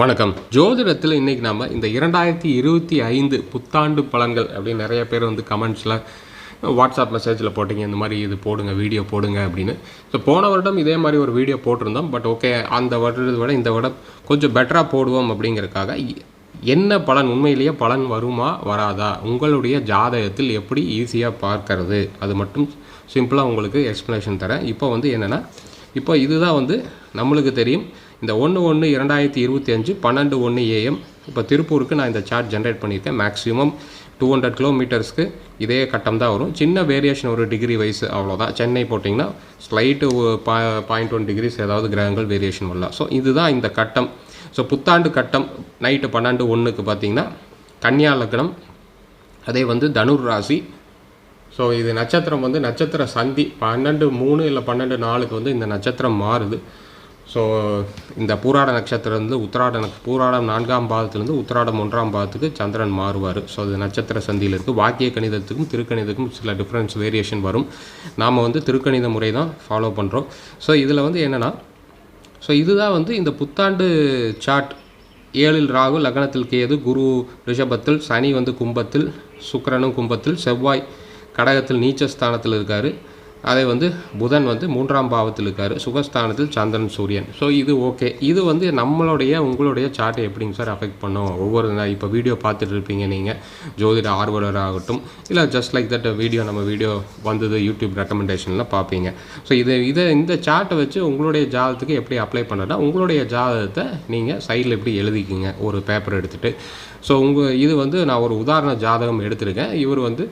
வணக்கம். ஜோதிடத்தில் இன்றைக்கி நம்ம இந்த இரண்டாயிரத்தி இருபத்தி ஐந்து புத்தாண்டு பலன்கள் அப்படின்னு நிறைய பேர் வந்து கமெண்ட்ஸில் வாட்ஸ்அப் மெசேஜில் போட்டிங்க இந்த மாதிரி இது போடுங்க வீடியோ போடுங்க அப்படின்னு. ஸோ போன வருடம் இதே மாதிரி ஒரு வீடியோ போட்டிருந்தோம். பட் ஓகே அந்த வருடத்தை விட இந்த வருடம் கொஞ்சம் பெட்டராக போடுவோம் அப்படிங்கிறதுக்காக என்ன பலன் உண்மையிலேயே பலன் வருமா வராதா? உங்களுடைய ஜாதகத்தில் எப்படி ஈஸியாக பார்க்கறது? அது மட்டும் சிம்பிளாக உங்களுக்கு எக்ஸ்ப்ளனேஷன் தரேன். இப்போ வந்து என்னென்னா இப்போ இதுதான் வந்து நம்மளுக்கு தெரியும். இந்த ஒன்று ஒன்று இரண்டாயிரத்தி இருபத்தி அஞ்சு பன்னெண்டு ஒன்று ஏஎம் இப்போ திருப்பூருக்கு நான் இந்த சார்ட் ஜென்ரேட் பண்ணியிருக்கேன். மேக்ஸிமம் டூ ஹண்ட்ரட் கிலோமீட்டர்ஸ்க்கு இதே கட்டம் தான் வரும். சின்ன வேரியேஷன் ஒரு டிகிரி வைஸ் அவ்வளோதான் சென்னை போட்டிங்கன்னா ஸ்லைட்டு பா பாயிண்ட் ஒன் டிகிரிஸ் ஏதாவது கிரகங்கள் வேரியேஷன் வரலாம். ஸோ இதுதான் இந்த கட்டம். ஸோ புத்தாண்டு கட்டம் நைட்டு பன்னெண்டு ஒன்றுக்கு பார்த்தீங்கன்னா கன்னியா லக்னம் அதே வந்து தனுர் ராசி. ஸோ இது நட்சத்திரம் வந்து நட்சத்திர சந்தி. பன்னெண்டு மூணு இல்லை பன்னெண்டு நாளுக்கு வந்து இந்த நட்சத்திரம் மாறுது. ஸோ இந்த பூராட நட்சத்திரம் உத்திராட நக் பூராடம் நான்காம் பாதத்துலேருந்து உத்திராடம் ஒன்றாம் பாதத்துக்கு சந்திரன் மாறுவார். ஸோ அது நட்சத்திர சந்தியில் இருக்குது வாக்கிய கணிதத்துக்கும் திருக்கணிதத்துக்கும் சில டிஃப்ரென்ஸ் வேரியேஷன் வரும். நாம் வந்து திருக்கணித முறை தான் ஃபாலோ பண்ணுறோம் ஸோ இதில் வந்து என்னென்னா ஸோ இதுதான் வந்து இந்த புத்தாண்டு சாட் ஏழில் ராகு லக்னத்தில் கேது குரு ரிஷபத்தில் சனி வந்து கும்பத்தில் சுக்கரனும் கும்பத்தில் செவ்வாய் கடகத்தில் நீச்சஸ்தானத்தில் இருக்கார். அதை வந்து புதன் வந்து மூன்றாம் பாவத்தில் இருக்கார். சுகஸ்தானத்தில் சந்திரன் சூரியன். ஸோ இது ஓகே இது வந்து நம்மளுடைய உங்களுடைய சார்ட்டை எப்படிங்க சார் அஃபெக்ட் பண்ணும்? ஒவ்வொரு நாள் இப்போ வீடியோ பார்த்துட்டு இருப்பீங்க நீங்கள் ஜோதிட ஆர்வலர் ஆகட்டும் இல்லை ஜஸ்ட் லைக் தட் வீடியோ நம்ம வீடியோ வந்தது யூடியூப் ரெக்கமெண்டேஷனில் பார்ப்பீங்க. ஸோ இதை இதை இந்த சார்ட்டை வச்சு உங்களுடைய ஜாதகத்துக்கு எப்படி அப்ளை பண்ணனா உங்களுடைய ஜாதகத்தை நீங்கள் சைடில் எப்படி எழுதிக்கிங்க? ஒரு பேப்பர் எடுத்துகிட்டு ஸோ உங்கள் இது வந்து நான் ஒரு உதாரண ஜாதகம் எடுத்திருக்கேன். இவர் வந்து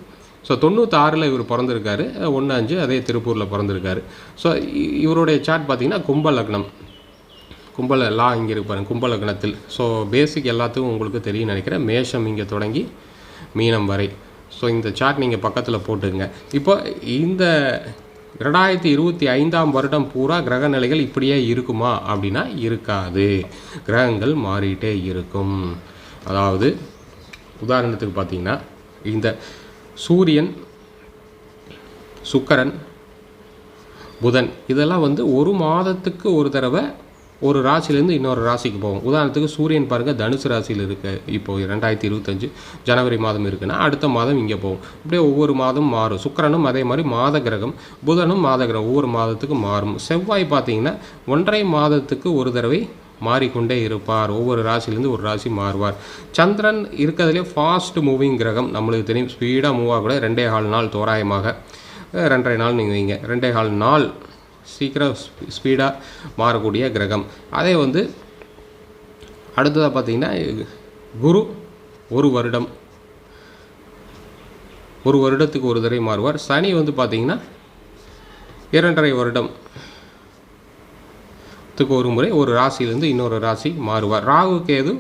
ஸோ தொண்ணூற்றாறில் இவர் பிறந்திருக்காரு. ஒன்று அஞ்சு அதே திருப்பூரில் பிறந்திருக்காரு. ஸோ இ- இவருடைய சார்ட் பார்த்தீங்கன்னா கும்ப லக்னம். கும்பல லா இங்கே இருப்பாரு கும்ப லக்னத்தில். ஸோ பேசிக் எல்லாத்துக்கும் உங்களுக்கு தெரியும் நினைக்கிறேன். மேஷம் இங்கே தொடங்கி மீனம் வரை. ஸோ இந்த சார்ட் நீங்கள் பக்கத்தில் போட்டுங்க இப்போ இந்த ரெண்டாயிரத்தி இருபத்தி ஐந்தாம் வருடம் பூரா கிரக நிலைகள் இப்படியே இருக்குமா அப்படின்னா இருக்காது. கிரகங்கள் மாறிட்டே இருக்கும். அதாவது உதாரணத்துக்கு பார்த்தீங்கன்னா இந்த சூரியன் சுக்கரன் புதன். இதெல்லாம் வந்து ஒரு மாதத்துக்கு ஒரு தடவை ஒரு ராசிலேருந்து இன்னொரு ராசிக்கு போகும். உதாரணத்துக்கு சூரியன் பாருங்கள் தனுசு ராசியில் இருக்கு. இப்போது ரெண்டாயிரத்தி இருபத்தஞ்சு ஜனவரி மாதம் இருக்குன்னா அடுத்த மாதம் இங்கே போகும். இப்படியே ஒவ்வொரு மாதம் மாறும். சுக்கரனும் அதே மாதிரி மாத கிரகம் புதனும் மாத கிரகம் ஒவ்வொரு மாதத்துக்கு மாறும். செவ்வாய் பார்த்தீங்கன்னா ஒன்றரை மாதத்துக்கு ஒரு தடவை மாறிக்கொண்டே இருப்பார். ஒவ்வொரு ராசியிலேருந்து ஒரு ராசி மாறுவார். சந்திரன் இருக்கிறதுலே ஃபாஸ்ட் மூவிங் கிரகம். நம்மளுக்கு தெரியும் ஸ்பீடாக மூவ் ஆகக்கூட ரெண்டே கால் நாள் தோராயமாக. ரெண்டரை நாள் நீங்கள் வைங்க. ரெண்டே கால் நாள் சீக்கிரம் ஸ்பீடாக மாறக்கூடிய கிரகம். அதே வந்து அடுத்ததாக பார்த்தீங்கன்னா குரு ஒரு வருடம். ஒரு வருடத்துக்கு ஒரு தடவை மாறுவார். சனி வந்து பார்த்தீங்கன்னா இரண்டரை வருடம். வருஷத்துக்கு ஒரு முறை ஒரு ராசியிலேருந்து இன்னொரு ராசி மாறுவார். ராகு கேது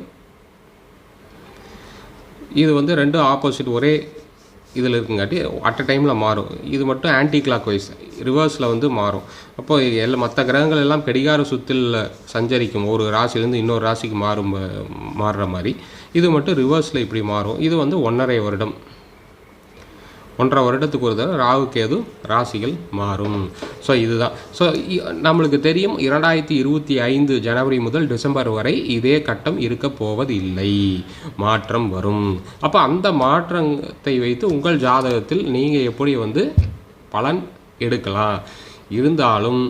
இது வந்து ரெண்டும் ஆப்போசிட் ஒரே இதில் இருக்குங்காட்டி அட் அ டைமில் மாறும். இது மட்டும் ஆன்டி கிளாக் வைஸ் ரிவர்ஸில் வந்து மாறும். அப்போ எல்லாம் மற்ற கிரகங்கள் எல்லாம் கடிகார சுத்தில் சஞ்சரிக்கும். ஒரு ராசியிலேருந்து இன்னொரு ராசிக்கு மாறும் மாறுற மாதிரி. இது மட்டும் ரிவர்ஸில் இப்படி மாறும். இது வந்து ஒன்றரை வருடம். ஒன்றரை வருடத்துக்கு ஒரு தடவை ராகு கேது ராசிகள் மாறும். ஸோ இதுதான். ஸோ நம்மளுக்கு தெரியும் இரண்டாயிரத்தி இருபத்தி ஐந்து ஜனவரி முதல் டிசம்பர் வரை இதே கட்டம் இருக்க போவதில்லை. மாற்றம் வரும். அப்போ அந்த மாற்றத்தை வைத்து உங்கள் ஜாதகத்தில் நீங்கள் எப்படி வந்து பலன் எடுக்கலாம்? இருந்தாலும்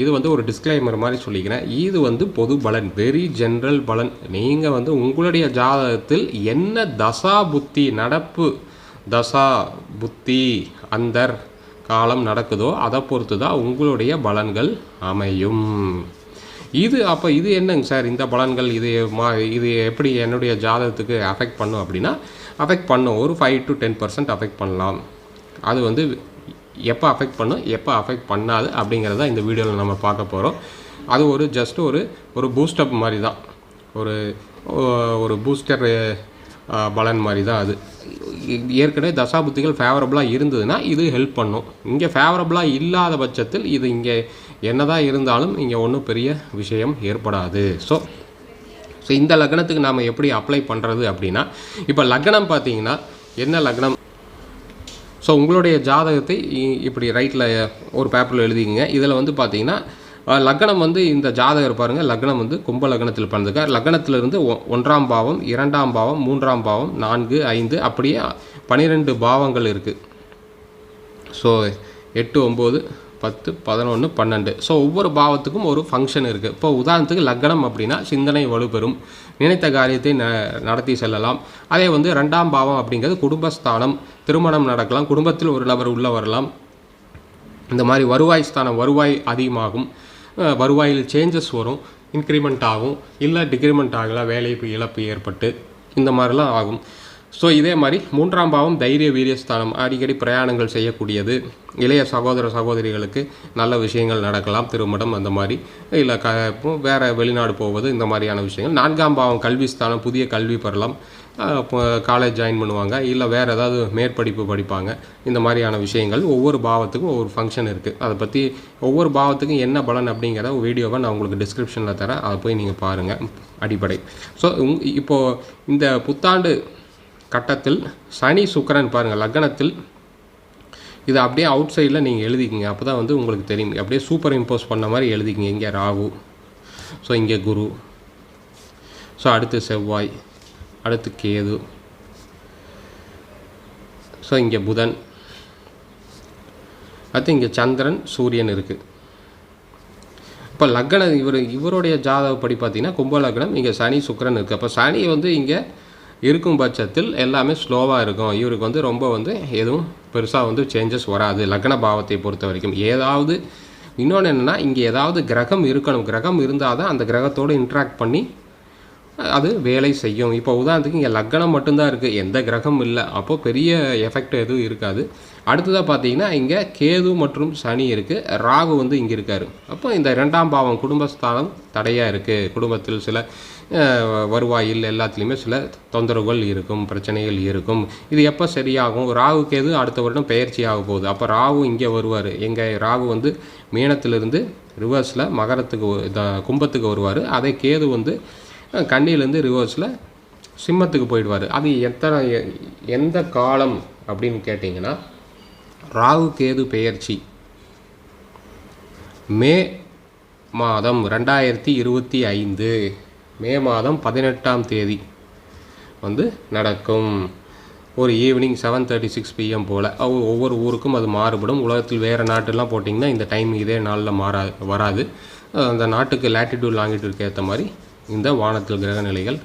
இது வந்து ஒரு டிஸ்க்ளைமர் மாதிரி சொல்லிக்கிறேன். இது வந்து பொது பலன் வெரி ஜென்ரல் பலன். நீங்கள் வந்து உங்களுடைய ஜாதகத்தில் என்ன தசா புத்தி நடப்பு தசா புத்தி அந்தர் காலம் நடக்குதோ அதை பொறுத்து தான் உங்களுடைய பலன்கள் அமையும். இது அப்போ இது என்னங்க சார்? இந்த பலன்கள் இது மா இது எப்படி என்னுடைய ஜாதகத்துக்கு அஃபெக்ட் பண்ணும் அப்படின்னா அஃபெக்ட் பண்ணும். ஒரு five to ten percent affect பண்ணலாம். அது வந்து எப்போ அஃபெக்ட் பண்ணும் எப்போ அஃபெக்ட் பண்ணாது அப்படிங்கிறத இந்த வீடியோவில் நம்ம பார்க்க போகிறோம் அது ஒரு ஜஸ்ட் ஒரு ஒரு பூஸ்டப் மாதிரி தான் ஒரு ஒரு பூஸ்டர் பலன் மாதிரி தான் அது ஏற்கனவே தசாபுத்திகள் ஃபேவரபுளாக இருந்ததுன்னா இது ஹெல்ப் பண்ணும். இங்கே ஃபேவரபுளாக இல்லாத பட்சத்தில் இது இங்கே என்னதான் இருந்தாலும் இங்கே ஒன்றும் பெரிய விஷயம் ஏற்படாது. ஸோ ஸோ இந்த லக்னத்துக்கு நாம் எப்படி அப்ளை பண்ணுறது அப்படின்னா இப்போ லக்னம் பார்த்தீங்கன்னா என்ன லக்னம்? ஸோ உங்களுடைய ஜாதகத்தை இ- இப்படி ரைட்டில் ஒரு பேப்பரில் எழுதிக்கங்க. இதில் வந்து பார்த்தீங்கன்னா லக்னம் வந்து இந்த ஜாதகர் பாருங்கள் லக்னம் வந்து கும்ப லக்னத்தில் பிறந்திருக்கார். லக்னத்திலிருந்து ஒ- ஒன்றாம் பாவம் இரண்டாம் பாவம் மூன்றாம் பாவம் நான்கு ஐந்து அப்படியே பன்னிரெண்டு பாவங்கள் இருக்குது ஸோ எட்டு ஒம்பது பத்து பதினொன்று பன்னெண்டு. ஸோ ஒவ்வொரு பாவத்துக்கும் ஒரு ஃபங்க்ஷன் இருக்குது இப்போ உதாரணத்துக்கு லக்னம் அப்படின்னா சிந்தனை வலுப்பெறும். நினைத்த காரியத்தை ந நடத்தி செல்லலாம். அதே வந்து ரெண்டாம் பாவம் அப்படிங்கிறது குடும்பஸ்தானம் திருமணம் நடக்கலாம் குடும்பத்தில் ஒரு நபர் உள்ளே வரலாம். இந்த மாதிரி வருவாய் ஸ்தானம் வருவாய் அதிகமாகும். வருவாயில் சேஞ்சஸ் வரும் இன்க்ரிமெண்ட் ஆகும் இல்லை டிக்ரிமெண்ட் ஆகலாம் வேலை இழப்பு ஏற்பட்டு இந்த மாதிரிலாம் ஆகும். ஸோ இதே மாதிரி மூன்றாம் பாவம் தைரிய வீரியஸ்தானம் அடிக்கடி பிரயாணங்கள் செய்யக்கூடியது. இளைய சகோதர சகோதரிகளுக்கு நல்ல விஷயங்கள் நடக்கலாம் திருமணம் அந்த மாதிரி. இல்லை க இப்போ வேறு வெளிநாடு போவது இந்த மாதிரியான விஷயங்கள். நான்காம் பாவம் கல்வி ஸ்தானம் புதிய கல்வி பெறலாம். காலேஜ் ஜாயின் பண்ணுவாங்க. இல்லை வேறு ஏதாவது மேற்படிப்பு படிப்பாங்க. இந்த மாதிரியான விஷயங்கள் ஒவ்வொரு பாவத்துக்கும் ஒவ்வொரு ஃபங்க்ஷன் இருக்குது அதை பற்றி ஒவ்வொரு பாவத்துக்கும் என்ன பலன் அப்படிங்கிற வீடியோவை நான் உங்களுக்கு டிஸ்கிரிப்ஷனில் தரேன். அதை போய் நீங்கள் பாருங்கள் அடிப்படை. ஸோ இப்போது இந்த புத்தாண்டு கட்டத்தில் சனி சுக்கரன் பாருங்கள் லக்னத்தில் இது அப்படியே அவுட் சைடில் நீங்கள் எழுதிக்கிங்க. அப்போ தான் வந்து உங்களுக்கு தெரியும். அப்படியே சூப்பர் இம்போஸ் பண்ண மாதிரி எழுதிக்கிங்க. இங்கே ராகு ஸோ இங்கே குரு ஸோ அடுத்து செவ்வாய் அடுத்து கேது. ஸோ இங்கே புதன். அடுத்து இங்கே சந்திரன் சூரியன் இருக்குது இப்போ லக்ன இவர் இவருடைய ஜாதகப்படி பார்த்தீங்கன்னா கும்ப லக்னம் இங்கே சனி சுக்கரன் இருக்குது அப்போ சனி வந்து இங்கே இருக்கும் பட்சத்தில் எல்லாமே ஸ்லோவாக இருக்கும். இவருக்கு வந்து ரொம்ப வந்து எதுவும் பெருசாக வந்து சேஞ்சஸ் வராது. லக்ன பாவத்தை பொறுத்த வரைக்கும். ஏதாவது இன்னொன்று என்னென்னா இங்கே ஏதாவது கிரகம் இருக்கணும். கிரகம் இருந்தால் தான் அந்த கிரகத்தோடு இன்ட்ராக்ட் பண்ணி அது வேலை செய்யும். இப்போ உதாரணத்துக்கு இங்கே லக்னம் மட்டும்தான் இருக்குது எந்த கிரகம் இல்லை. அப்போது பெரிய எஃபெக்ட் எதுவும் இருக்காது. அடுத்ததாக பார்த்தீங்கன்னா இங்கே கேது மற்றும் சனி இருக்குது ராகு வந்து இங்கே இருக்கார். அப்போ இந்த ரெண்டாம் பாவம் குடும்பஸ்தானம் தடையாக இருக்குது குடும்பத்தில் சில வருவாயில் எல்லாத்துலேயுமே சில தொந்தரவுகள் இருக்கும். பிரச்சனைகள் இருக்கும். இது எப்போ சரியாகும்? ராகு கேது அடுத்த வருடம் பெயர்ச்சி ஆக போகுது. அப்போ ராகு இங்கே வருவார். எங்கள் ராகு வந்து மீனத்திலிருந்து ரிவர்ஸில் மகரத்துக்கு கும்பத்துக்கு வருவார். அதே கேது வந்து கண்ணிலேருந்து ரிவர்ஸில் சிம்மத்துக்கு போயிடுவார். அது எத்தனை எ- எந்த காலம் அப்படின்னு கேட்டிங்கன்னா ராகு கேது பெயர்ச்சி. மே மாதம் ரெண்டாயிரத்தி இருபத்தி ஐந்து. மே மாதம் பதினெட்டாம் தேதி வந்து நடக்கும். ஒரு evening seven thirty six PM போல். ஒவ்வொரு ஊருக்கும் அது மாறுபடும். உலகத்தில் வேறு நாட்டெல்லாம் போட்டிங்கன்னா இந்த டைம் இதே நாளில் மாறா வராது. அந்த நாட்டுக்கு லேட்டிடியூட் லாங்கிடியூட்க்கு ஏற்ற மாதிரி இந்த வானத்தில் கிரக நிலைகள்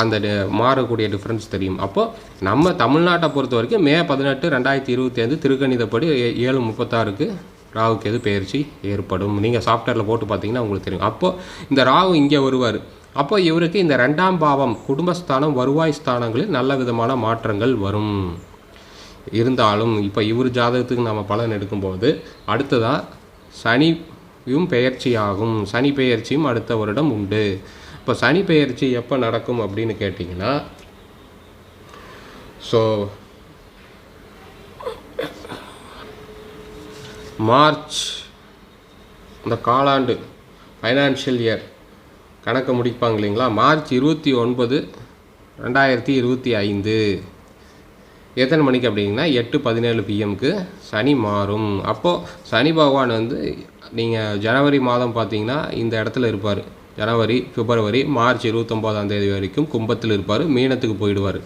அந்த மாறக்கூடிய டிஃப்ரென்ஸ் தெரியும். அப்போது நம்ம தமிழ்நாட்டை பொறுத்த வரைக்கும் மே பதினெட்டு ரெண்டாயிரத்தி இருபத்தி ஐந்து திருக்கணிதப்படி ஏழு முப்பத்தாறுக்கு ராகுக்கு எது பெயர்ச்சி ஏற்படும். நீங்கள் சாஃப்ட்வேரில் போட்டு பார்த்தீங்கன்னா உங்களுக்கு தெரியும். அப்போது இந்த ராகு இங்கே வருவார். அப்போ இவருக்கு இந்த ரெண்டாம் பாவம் குடும்பஸ்தானம் வருவாய் ஸ்தானங்களில் நல்ல விதமான மாற்றங்கள் வரும். இருந்தாலும் இப்போ இவர் ஜாதகத்துக்கு நம்ம பலன் எடுக்கும்போது அடுத்ததாக சனியும் பெயர்ச்சியாகும். சனி பெயர்ச்சியும் அடுத்த வருடம் உண்டு. இப்போ சனி பெயர்ச்சி எப்போ நடக்கும் அப்படின்னு கேட்டிங்கன்னா ஸோ மார்ச் இந்த காலாண்டு ஃபைனான்ஷியல் இயர் கணக்கு முடிப்பாங்க இல்லைங்களா? மார்ச் இருபத்தி ஒன்பது ரெண்டாயிரத்தி இருபத்தி ஐந்து. எத்தனை மணிக்கு அப்படிங்கன்னா எட்டு பதினேழு பிஎம்க்கு சனி மாறும். அப்போது சனி பகவான் வந்து நீங்கள் ஜனவரி மாதம் பார்த்தீங்கன்னா இந்த இடத்துல இருப்பார். ஜனவரி பிப்ரவரி மார்ச் இருபத்தொம்போதாம் தேதி வரைக்கும் கும்பத்தில் இருப்பார் மீனத்துக்கு போயிடுவார்.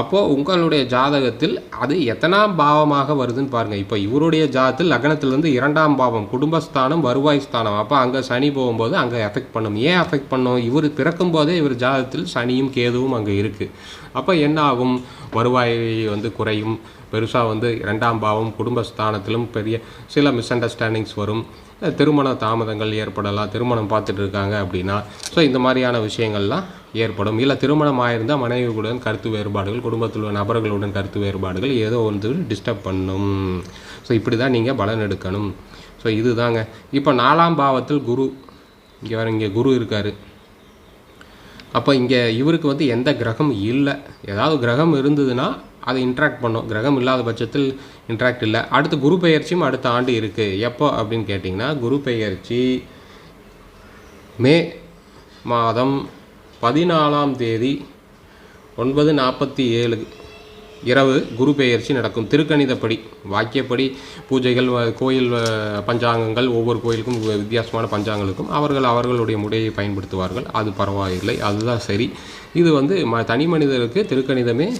அப்போது உங்களுடைய ஜாதகத்தில் அது எத்தனாம் பாவமாக வருதுன்னு பாருங்கள் இப்போ இவருடைய ஜாதகத்தில் லக்னத்திலிருந்து இரண்டாம் பாவம் குடும்பஸ்தானம் வருவாய் ஸ்தானம். அப்போ அங்கே சனி போகும்போது அங்கே எஃபெக்ட் பண்ணும். ஏன் எஃபெக்ட் பண்ணும்? இவர் பிறக்கும் போதே இவர் ஜாதத்தில் சனியும் கேதுவும் அங்கே இருக்குது அப்போ என்ன ஆகும்? வருவாய் வந்து குறையும். பெருசாக வந்து இரண்டாம் பாவம் குடும்பஸ்தானத்திலும் பெரிய சில மிஸ் அண்டர்ஸ்டாண்டிங்ஸ் வரும். திருமண தாமதங்கள் ஏற்படலாம் திருமணம் பார்த்துட்டு இருக்காங்க அப்படின்னா ஸோ இந்த மாதிரியான விஷயங்கள்லாம் ஏற்படும். இல்லை திருமணம் ஆயிருந்தால் மனைவிகளுடன் கருத்து வேறுபாடுகள் குடும்பத்தில் உள்ள நபர்களுடன் கருத்து வேறுபாடுகள் ஏதோ ஒன்று டிஸ்டர்ப் பண்ணும். ஸோ இப்படி தான் நீங்கள் பலன் எடுக்கணும். ஸோ இதுதாங்க. இப்போ நாலாம் பாவத்தில் குரு இங்கே வர இங்கே குரு இருக்கார். அப்போ இங்கே இவருக்கு வந்து எந்த கிரகம் இல்லை. ஏதாவது கிரகம் இருந்ததுன்னா அதை இன்ட்ராக்ட் பண்ணும். கிரகம் இல்லாத பட்சத்தில் இன்ட்ராக்ட் இல்லை. அடுத்து குரு பெயர்ச்சியும் அடுத்த ஆண்டு இருக்குது எப்போ அப்படின்னு கேட்டிங்கன்னா குரு பெயர்ச்சி மே மாதம் பதினாலாம் தேதி ஒன்பது நாற்பத்தி ஏழு இரவு குரு பெயர்ச்சி நடக்கும். திருக்கணிதப்படி வாக்கியப்படி பூஜைகள் வ- கோயில் வ- பஞ்சாங்கங்கள் ஒவ்வொரு கோயிலுக்கும் வித்தியாசமான பஞ்சாங்கங்களுக்கும் அவர்கள் அவர்களுடைய முறையை பயன்படுத்துவார்கள். அது பரவாயில்லை. அதுதான் சரி. இது வந்து ம தனி மனிதருக்கு திருக்கணிதமே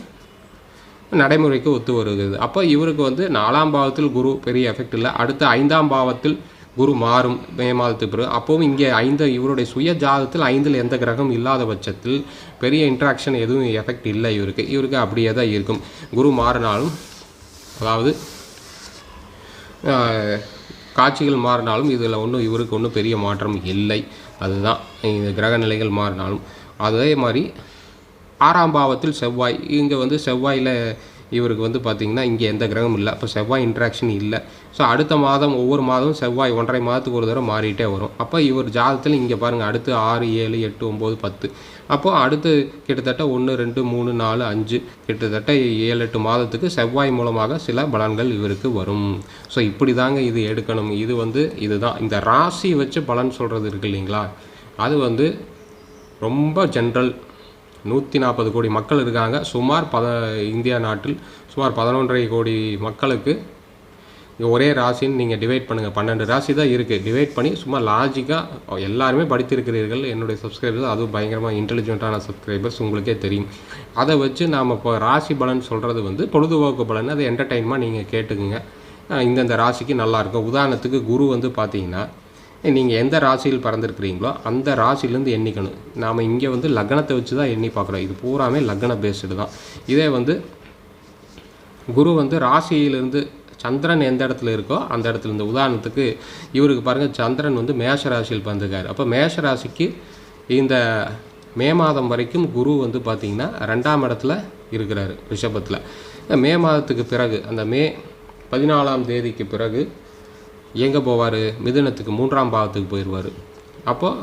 நடைமுறைக்கு ஒத்து வருகிறது. அப்போ இவருக்கு வந்து நாலாம் பாவத்தில் குரு பெரிய எஃபெக்ட் இல்லை. அடுத்து ஐந்தாம் பாவத்தில் குரு மாறும். மே மாதத்துக்கு பிறகு அப்போவும் இங்கே ஐந்து இவருடைய சுய ஜாதத்தில் ஐந்தில் எந்த கிரகம் இல்லாத பட்சத்தில் பெரிய இன்ட்ராக்ஷன் எதுவும் எஃபெக்ட் இல்லை இவருக்கு. இவருக்கு அப்படியே தான் இருக்கும். குரு மாறினாலும் அதாவது காட்சிகள் மாறினாலும் இதில் ஒன்றும் இவருக்கு ஒன்றும் பெரிய மாற்றம் இல்லை. அதுதான். இந்த கிரக நிலைகள் மாறினாலும். அதே மாதிரி ஆறாம் பாவத்தில் செவ்வாய். இங்கே வந்து செவ்வாயில் இவருக்கு வந்து பார்த்திங்கன்னா இங்கே எந்த கிரகமும் இல்லை. அப்போ செவ்வாய் இன்ட்ராக்ஷன் இல்லை. ஸோ அடுத்த மாதம் ஒவ்வொரு மாதமும் செவ்வாய் ஒன்றரை மாதத்துக்கு ஒரு தடவை மாறிட்டே வரும். அப்போ இவர் ஜாதத்தில் இங்கே பாருங்கள் அடுத்து ஆறு ஏழு எட்டு ஒம்பது பத்து. அப்போது அடுத்து கிட்டத்தட்ட ஒன்று ரெண்டு மூணு நாலு அஞ்சு. கிட்டத்தட்ட ஏழு எட்டு மாதத்துக்கு செவ்வாய் மூலமாக சில பலன்கள் இவருக்கு வரும். ஸோ இப்படி தாங்க இது எடுக்கணும். இது வந்து இதுதான். இந்த ராசி வச்சு பலன் சொல்கிறது இருக்கு இல்லைங்களா? அது வந்து ரொம்ப ஜென்ரல் நூற்றி நாற்பது கோடி மக்கள் இருக்காங்க. சுமார் பத இந்தியா நாட்டில் சுமார் பதினொன்றரை கோடி மக்களுக்கு ஒரே ராசின்னு நீங்கள் டிவைட் பண்ணுங்கள் பன்னெண்டு ராசி தான் இருக்குது டிவைட் பண்ணி சும்மா லாஜிக்காக எல்லாருமே படித்திருக்கிறீர்கள். என்னுடைய சப்ஸ்கிரைபர்ஸ் அதுவும் பயங்கரமாக இன்டெலிஜென்ட்டான சப்ஸ்கிரைபர்ஸ் உங்களுக்கே தெரியும். அதை வச்சு நாம் இப்போ ராசி பலன் சொல்கிறது வந்து பொழுதுபோக்கு பலன். அது என்டர்டெயின்மெண்ட் நீங்கள் கேட்டுக்குங்க. இந்தந்த ராசிக்கு நல்லா இருக்கும். உதாரணத்துக்கு குரு வந்து பார்த்தீங்கன்னா நீங்கள் எந்த ராசியில் பிறந்திருக்கிறீங்களோ அந்த ராசியிலேருந்து எண்ணிக்கணும். நாம் இங்கே வந்து லக்னத்தை வச்சு தான் எண்ணி பார்க்குறோம். இது பூராமே லக்ன பேஸ்டு தான். இதே வந்து குரு வந்து ராசியிலிருந்து சந்திரன் எந்த இடத்துல இருக்கோ அந்த இடத்துல இருந்து. உதாரணத்துக்கு இவருக்கு பாருங்கள் சந்திரன் வந்து மேஷ ராசியில் பிறந்திருக்காரு. அப்போ மேஷ ராசிக்கு இந்த மே மாதம் வரைக்கும் குரு வந்து பார்த்திங்கன்னா ரெண்டாம் இடத்துல இருக்கிறாரு ரிஷபத்தில். மே மாதத்துக்கு பிறகு அந்த மே பதினாலாம் தேதிக்கு பிறகு எங்கே போவார். மிதுனத்துக்கு மூன்றாம் பாவத்துக்கு போயிடுவார் அப்போது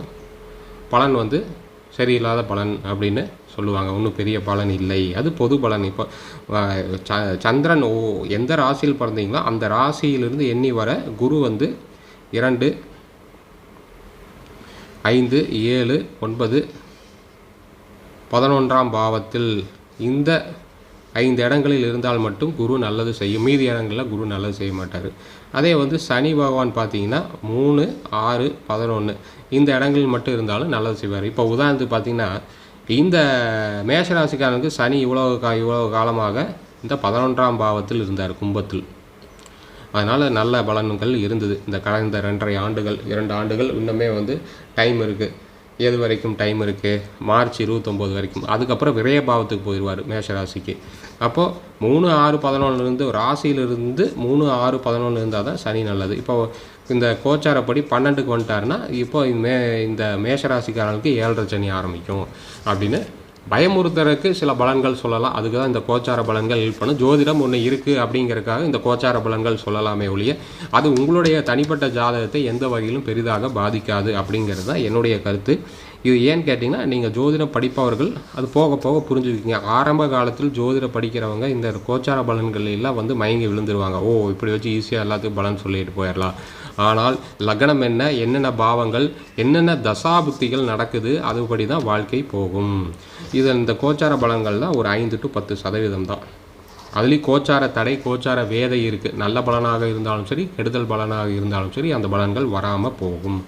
பலன் வந்து சரியில்லாத பலன் அப்படின்னு சொல்லுவாங்க. ஒன்றும் பெரிய பலன் இல்லை. அது பொது பலன். இப்போ ச- சந்திரன் ஓ எந்த ராசியில் பிறந்தீங்களோ அந்த ராசியிலிருந்து எண்ணி வர குரு வந்து இரண்டு ஐந்து ஏழு ஒன்பது பதினொன்றாம் பாவத்தில் இந்த ஐந்து இடங்களில் இருந்தால் மட்டும் குரு நல்லது செய்யும். மீதி இடங்களில் குரு நல்லது செய்ய மாட்டார். அதே வந்து சனி பகவான் பார்த்தீங்கன்னா மூணு ஆறு பதினொன்று இந்த இடங்களில் மட்டும் இருந்தாலும் நல்லது செய்வார். இப்போ உதாரணத்துக்கு பார்த்தீங்கன்னா இந்த மேஷராசிக்காரனுக்கு சனி இவ்வளோ கா இவ்வளோ காலமாக இந்த பதினொன்றாம் பாவத்தில் இருந்தார் கும்பத்தில். அதனால் நல்ல பலன்கள் இருந்தது. இந்த கடந்த ரெண்டரை ஆண்டுகள் இரண்டு ஆண்டுகள் இன்னுமே வந்து டைம் இருக்குது எது வரைக்கும் டைம் இருக்குது மார்ச் இருபத்தொம்போது வரைக்கும். அதுக்கப்புறம் விரய பாவத்துக்கு போயிடுவார் மேஷராசிக்கு அப்போது மூணு ஆறு பதினொன்றுலேருந்து ராசியிலிருந்து மூணு ஆறு பதினொன்று இருந்தால் தான் சனி நல்லது. இப்போ இந்த கோச்சாரப்படி பன்னெண்டுக்கு வந்துட்டாருன்னா இப்போ மே இந்த மேஷராசிக்காரனுக்கு ஏழரை சனி ஆரம்பிக்கும் அப்படின்னு பயமுறுத்துறதுக்கு சில பலன்கள் சொல்லலாம். அதுக்கு தான் இந்த கோச்சார பலன்கள் ஹெல்ப் பண்ணும். ஜோதிடம் ஒன்று இருக்குது அப்படிங்கிறதுக்காக இந்த கோச்சார பலன்கள் சொல்லலாமே ஒழிய அது உங்களுடைய தனிப்பட்ட ஜாதகத்தை எந்த வகையிலும் பெரிதாக பாதிக்காது அப்படிங்கிறது தான் என்னுடைய கருத்து. இது ஏன்னு கேட்டிங்கன்னா நீங்கள் ஜோதிடம் படிப்பவர்கள் அது போக போக புரிஞ்சுக்கிங்க. ஆரம்ப காலத்தில் ஜோதிடம் படிக்கிறவங்க இந்த கோச்சார பலன்கள் எல்லாம் வந்து மயங்கி விழுந்துருவாங்க. ஓ இப்படி வச்சு ஈஸியாக எல்லாத்துக்கும் பலன் சொல்லிட்டு போயிடலாம் ஆனால் லக்னம் என்ன என்னென்ன பாவங்கள் என்னென்ன தசாபுத்திகள் நடக்குது அதுபடி தான் வாழ்க்கை போகும். இது இந்த கோச்சார பலங்கள்லாம் ஒரு ஐந்து டு பத்து சதவீதம் தான். அதுலேயும் கோச்சார தடை கோச்சார வேதை இருக்குது நல்ல பலனாக இருந்தாலும் சரி கெடுதல் பலனாக இருந்தாலும் சரி அந்த பலன்கள் வராமல் போகும்.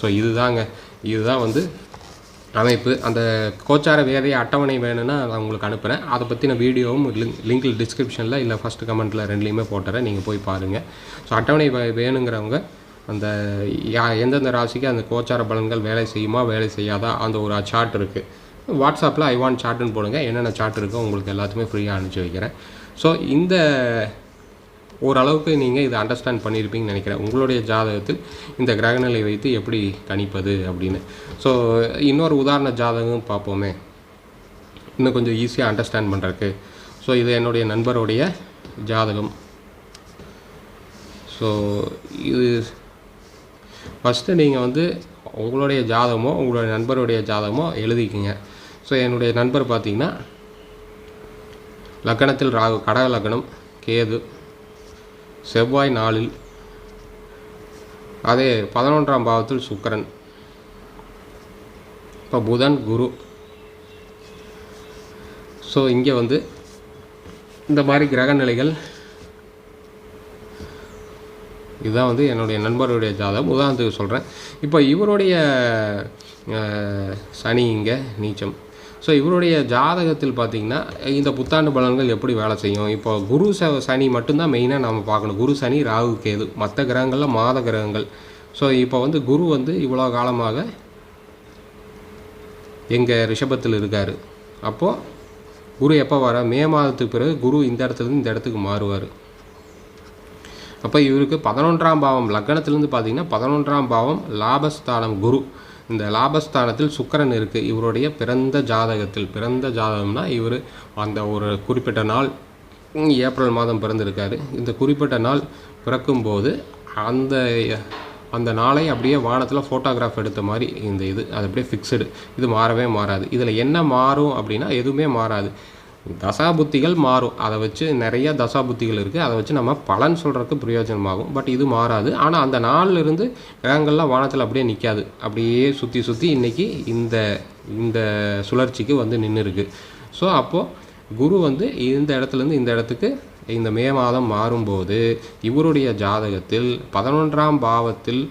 ஸோ இதுதாங்க. இதுதான் வந்து அமைப்பு அந்த கோச்சார வேதை அட்டவணை வேணும்னா நான் உங்களுக்கு அனுப்புகிறேன் அதை பற்றின வீடியோவும் லிங்க் லிங்கில் டிஸ்கிரிப்ஷனில் இல்லை ஃபஸ்ட்டு கமெண்ட்டில் ரெண்டுலேயுமே போட்டுறேன். நீங்கள் போய் பாருங்கள் ஸோ அட்டவணை வேணுங்கிறவங்க அந்த யா எந்தெந்த ராசிக்கு அந்த கோச்சார பலன்கள் வேலை செய்யுமா வேலை செய்யாதா அந்த ஒரு சார்ட் இருக்குது வாட்ஸ்அப்பில் ஐ வாண்ட் சார்ட்டுன்னு போடுங்க. என்னென்ன சார்ட் இருக்கோ உங்களுக்கு எல்லாத்துக்குமே ஃப்ரீயாக அனுப்பிச்சி வைக்கிறேன். ஸோ இந்த ஓரளவுக்கு நீங்கள் இதை அண்டர்ஸ்டாண்ட் பண்ணியிருப்பீங்கன்னு நினைக்கிறேன். உங்களுடைய ஜாதகத்தில் இந்த கிரகநிலை வைத்து எப்படி கணிப்பது அப்படின்னு. ஸோ இன்னொரு உதாரண ஜாதகம் பார்ப்போமே. இன்னும் கொஞ்சம் ஈஸியாக அண்டர்ஸ்டாண்ட் பண்ணுறக்கு ஸோ இது என்னுடைய நண்பருடைய ஜாதகம். ஸோ இது ஃபஸ்ட்டு நீங்கள் வந்து உங்களுடைய ஜாதகமோ உங்களுடைய நண்பருடைய ஜாதகமோ எழுதிக்கிங்க. ஸோ என்னுடைய நண்பர் பார்த்தீங்கன்னா லக்கணத்தில் ராகு கடக லக்கணம் கேது. செவ்வாய் நாளில் அதே பதினொன்றாம் பாவத்தில் சுக்கரன். இப்போ புதன் குரு. ஸோ இங்கே வந்து இந்த மாதிரி கிரக நிலைகள் இதுதான் வந்து என்னுடைய நண்பருடைய ஜாதகம். உதாரணத்துக்கு சொல்கிறேன் இப்போ இவருடைய சனி இங்கே நீச்சம். ஸோ இவருடைய ஜாதகத்தில் பார்த்தீங்கன்னா இந்த புத்தாண்டு பலன்கள் எப்படி வேலை செய்யும்? இப்போ குரு ச சனி மட்டும்தான் மெயினாக நம்ம பார்க்கணும். குரு சனி ராகு கேது. மற்ற கிரகங்களில் மாத கிரகங்கள். ஸோ இப்போ வந்து குரு வந்து இவ்வளோ காலமாக எங்கள் ரிஷபத்தில் இருக்கார். அப்போது குரு எப்போ வர மே மாதத்துக்கு பிறகு குரு இந்த இடத்துலேருந்து இந்த இடத்துக்கு மாறுவார். அப்போ இவருக்கு பதினொன்றாம் பாவம் லக்னத்திலேருந்து பார்த்தீங்கன்னா பதினொன்றாம் பாவம் லாபஸ்தானம் குரு. இந்த லாபஸ்தானத்தில் சுக்கரன் இருக்குது இவருடைய பிறந்த ஜாதகத்தில் பிறந்த ஜாதகம்னா இவர் அந்த ஒரு குறிப்பிட்ட நாள் ஏப்ரல் மாதம் பிறந்திருக்காரு. இந்த குறிப்பிட்ட நாள் பிறக்கும்போது அந்த அந்த நாளை அப்படியே வானத்தில் ஃபோட்டோகிராஃப் எடுத்த மாதிரி இந்த இது அது அப்படியே ஃபிக்ஸடு இது மாறவே மாறாது. இதில் என்ன மாறும் அப்படின்னா எதுவுமே மாறாது. தசாபுத்திகள் மாறும். அதை வச்சு நிறைய தசாபுத்திகள் இருக்குது அதை வச்சு நம்ம பலன் சொல்கிறதுக்கு பிரயோஜனமாகும். பட் இது மாறாது. ஆனால் அந்த நாள்லேருந்து கிரகங்கள்லாம் வானத்தில் அப்படியே நிற்காது அப்படியே சுற்றி சுற்றி இன்றைக்கி இந்த இந்த சுழற்சிக்கு வந்து நின்று இருக்குது ஸோ அப்போது குரு வந்து இந்த இடத்துலேருந்து இந்த இடத்துக்கு இந்த மே மாதம் மாறும்போது இவருடைய ஜாதகத்தில் பதினொன்றாம் பாவத்தில்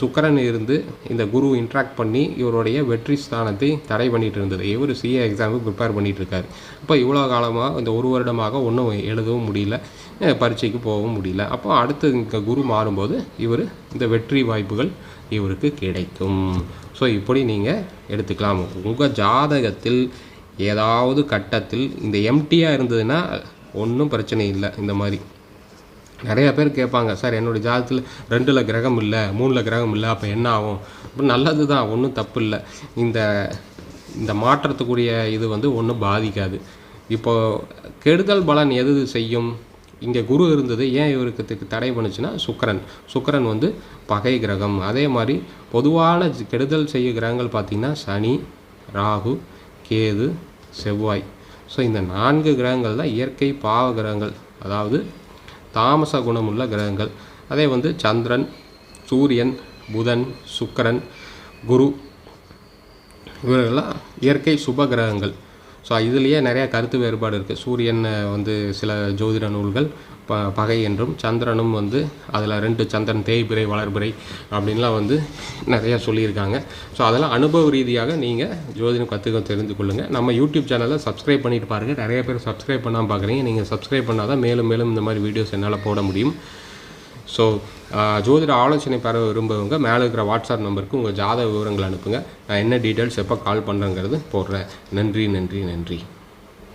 சுக்கரன் இருந்து இந்த குரு இன்ட்ராக்ட் பண்ணி இவருடைய வெற்றி ஸ்தானத்தை தடை பண்ணிட்டு இருந்தது. இவர் சிஏ எக்ஸாமுக்கு ப்ரிப்பேர் பண்ணிட்டு இருக்காரு. அப்போ இவ்வளோ காலமாக இந்த ஒரு வருடமாக ஒன்றும் எழுதவும் முடியல. பரீட்சைக்கு போகவும் முடியல. அப்போ அடுத்து இங்கே குரு மாறும்போது இவர் இந்த வெற்றி வாய்ப்புகள் இவருக்கு கிடைக்கும். ஸோ இப்படி நீங்கள் எடுத்துக்கலாம். உங்கள் ஜாதகத்தில் ஏதாவது கட்டத்தில் இந்த எம்டியாக இருந்ததுன்னா ஒன்றும் பிரச்சனை இல்லை. இந்த மாதிரி. நிறைய பேர் கேட்பாங்க சார் என்னுடைய ஜாதகத்தில் ரெண்டில் கிரகம் இல்லை மூணில் கிரகம் இல்லை அப்போ என்ன ஆகும்? அப்படி நல்லது தான் ஒன்றும் தப்பு இல்லை. இந்த இந்த மாற்றத்துக்குரிய இது வந்து ஒன்றும் பாதிக்காது. இப்போ கெடுதல் பலன் எது செய்யும்? இங்கே குரு இருந்தது ஏன் இவருக்கு தடை பண்ணுச்சுன்னா சுக்கரன். சுக்கரன் வந்து பகை கிரகம். அதே மாதிரி பொதுவான கெடுதல் செய்ய கிரகங்கள் பார்த்திங்கன்னா சனி ராகு கேது செவ்வாய். ஸோ இந்த நான்கு கிரகங்கள் தான் இயற்கை பாவ கிரகங்கள். அதாவது தாமச குணமுள்ள கிரகங்கள். அதே வந்து சந்திரன் சூரியன் புதன் சுக்கரன் குரு. இவர்களெல்லாம் இயற்கை சுப கிரகங்கள். ஸோ இதுலேயே நிறையா கருத்து வேறுபாடு இருக்குது சூரியன் வந்து சில ஜோதிட நூல்கள் ப பகை என்றும் சந்திரனும் வந்து அதில் ரெண்டு சந்திரன் தேய்பிறை வளர்பிறை அப்படின்லாம் வந்து நிறையா சொல்லியிருக்காங்க. ஸோ அதெல்லாம் அனுபவ ரீதியாக நீங்கள் ஜோதிடம் கற்றுக்க தெரிந்து கொள்ளுங்கள் நம்ம யூடியூப் சேனலை சப்ஸ்கிரைப் பண்ணிட்டு பாருங்கள் நிறைய பேர் சப்ஸ்கிரைப் பண்ணாமல் பார்க்குறீங்க நீங்கள் சப்ஸ்கிரைப் பண்ணால் தான் மேலும் மேலும் இந்த மாதிரி வீடியோஸ் என்னால் போட முடியும். ஸோ ஜோதிட ஆலோசனை பெற விரும்புவங்க மேலே இருக்கிற வாட்ஸ்அப் நம்பருக்கு உங்கள் ஜாதக விவரங்கள் அனுப்புங்க. நான் என்ன டீட்டெயில்ஸ் எப்போ கால் பண்ணுறேங்கிறது போடுறேன். நன்றி நன்றி நன்றி.